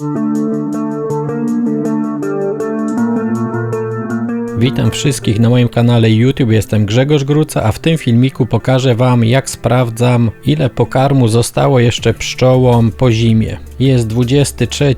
Música Witam wszystkich na moim kanale YouTube, jestem Grzegorz Gruca, a w tym filmiku pokażę Wam jak sprawdzam ile pokarmu zostało jeszcze pszczołom po zimie. Jest 23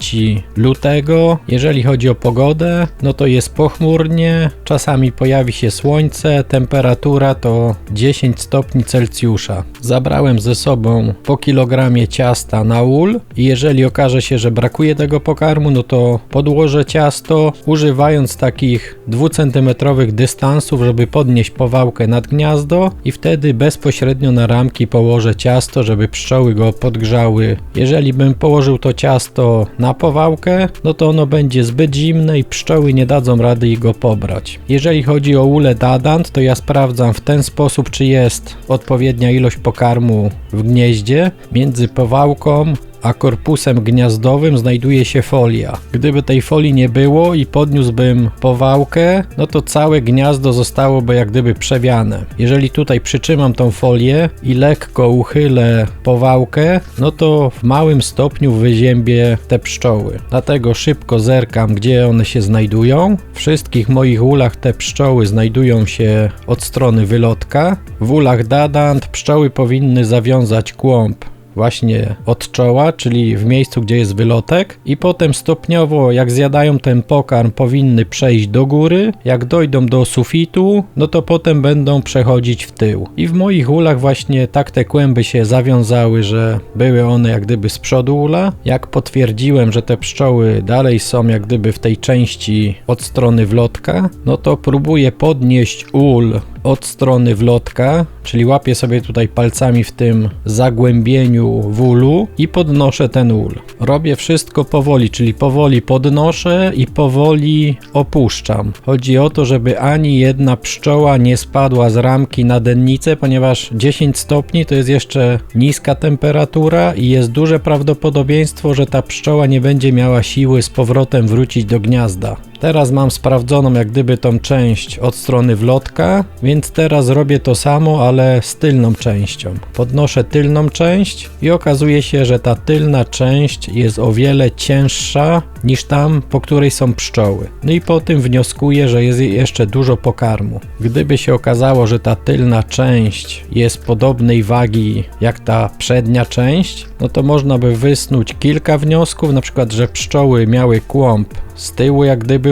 lutego, jeżeli chodzi o pogodę, no to jest pochmurnie, czasami pojawi się słońce, temperatura to 10 stopni Celsjusza. Zabrałem ze sobą po kilogramie ciasta na ul. I jeżeli okaże się, że brakuje tego pokarmu, no to podłożę ciasto używając takich 2 cm dystansów, żeby podnieść powałkę nad gniazdo i wtedy bezpośrednio na ramki położę ciasto, żeby pszczoły go podgrzały. Jeżeli bym położył to ciasto na powałkę, no to ono będzie zbyt zimne i pszczoły nie dadzą rady go pobrać. Jeżeli chodzi o ulę dadant, to ja sprawdzam w ten sposób, czy jest odpowiednia ilość pokarmu w gnieździe między powałką a korpusem gniazdowym znajduje się folia. Gdyby tej folii nie było i podniósłbym powałkę, no to całe gniazdo zostałoby jak gdyby przewiane. Jeżeli tutaj przytrzymam tą folię i lekko uchylę powałkę, no to w małym stopniu wyziębię te pszczoły. Dlatego szybko zerkam, gdzie one się znajdują. W wszystkich moich ulach te pszczoły znajdują się od strony wylotka. W ulach dadant pszczoły powinny zawiązać kłąb właśnie od czoła, czyli w miejscu, gdzie jest wylotek i potem stopniowo jak zjadają ten pokarm powinny przejść do góry, jak dojdą do sufitu, no to potem będą przechodzić w tył. I w moich ulach właśnie tak te kłęby się zawiązały, że były one jak gdyby z przodu ula. Jak potwierdziłem, że te pszczoły dalej są jak gdyby w tej części od strony wlotka, no to próbuję podnieść ul od strony wlotka, czyli łapię sobie tutaj palcami w tym zagłębieniu w ulu i podnoszę ten ul. Robię wszystko powoli, czyli powoli podnoszę i powoli opuszczam. Chodzi o to, żeby ani jedna pszczoła nie spadła z ramki na dennicę, ponieważ 10 stopni to jest jeszcze niska temperatura i jest duże prawdopodobieństwo, że ta pszczoła nie będzie miała siły z powrotem wrócić do gniazda. Teraz mam sprawdzoną jak gdyby tą część od strony wlotka, więc teraz robię to samo, ale z tylną częścią. Podnoszę tylną część i okazuje się, że ta tylna część jest o wiele cięższa niż tam, po której są pszczoły. No i po tym wnioskuję, że jest jeszcze dużo pokarmu. Gdyby się okazało, że ta tylna część jest podobnej wagi jak ta przednia część, no to można by wysnuć kilka wniosków, na przykład, że pszczoły miały kłąb z tyłu jak gdyby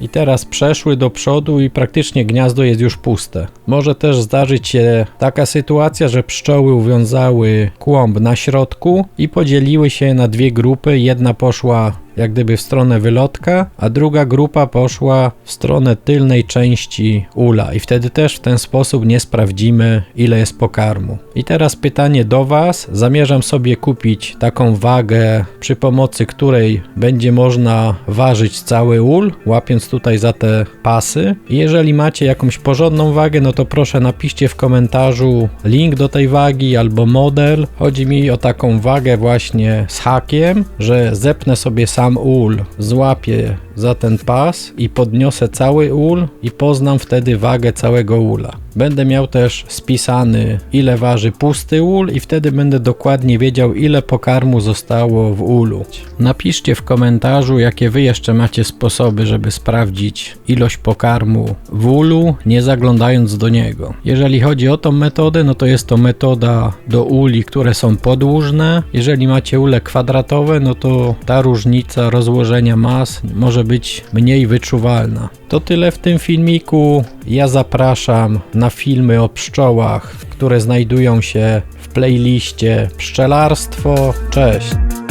i teraz przeszły do przodu i praktycznie gniazdo jest już puste. Może też zdarzyć się taka sytuacja, że pszczoły uwiązały kłąb na środku i podzieliły się na dwie grupy. Jedna poszła jak gdyby w stronę wylotka, a druga grupa poszła w stronę tylnej części ula i wtedy też w ten sposób nie sprawdzimy ile jest pokarmu. I teraz pytanie do Was. Zamierzam sobie kupić taką wagę, przy pomocy której będzie można ważyć cały ul, łapiąc tutaj za te pasy. I jeżeli macie jakąś porządną wagę, no to proszę napiszcie w komentarzu link do tej wagi albo model. Chodzi mi o taką wagę właśnie z hakiem, że zepnę sobie sam sam ul złapię za ten pas i podniosę cały ul i poznam wtedy wagę całego ula. Będę miał też spisany ile waży pusty ul i wtedy będę dokładnie wiedział ile pokarmu zostało w ulu. Napiszcie w komentarzu jakie wy jeszcze macie sposoby, żeby sprawdzić ilość pokarmu w ulu, nie zaglądając do niego. Jeżeli chodzi o tą metodę, no to jest to metoda do uli, które są podłużne. Jeżeli macie ule kwadratowe, no to ta różnica rozłożenia mas może być mniej wyczuwalna. To tyle w tym filmiku. Ja zapraszam na filmy o pszczołach, które znajdują się w playliście Pszczelarstwo. Cześć!